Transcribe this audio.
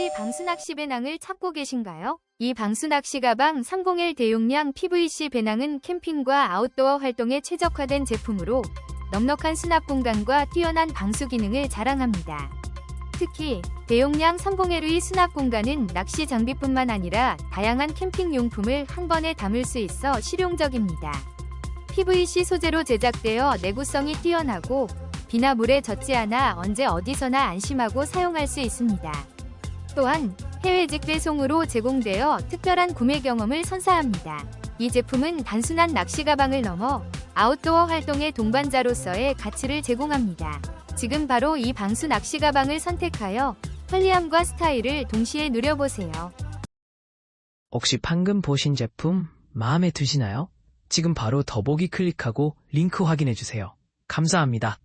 혹시 방수낚시 배낭을 찾고 계신가요? 이 방수낚시 가방 301 대용량 PVC 배낭은 캠핑과 아웃도어 활동에 최적화된 제품으로 넉넉한 수납 공간과 뛰어난 방수 기능을 자랑합니다. 특히 대용량 301의 수납 공간은 낚시 장비뿐만 아니라 다양한 캠핑 용품을 한 번에 담을 수 있어 실용적입니다. PVC 소재로 제작되어 내구성이 뛰어나고 비나 물에 젖지 않아 언제 어디서나 안심하고 사용할 수 있습니다. 또한 해외 직배송으로 제공되어 특별한 구매 경험을 선사합니다. 이 제품은 단순한 낚시 가방을 넘어 아웃도어 활동의 동반자로서의 가치를 제공합니다. 지금 바로 이 방수 낚시 가방을 선택하여 편리함과 스타일을 동시에 누려보세요. 혹시 방금 보신 제품 마음에 드시나요? 지금 바로 더보기 클릭하고 링크 확인해주세요. 감사합니다.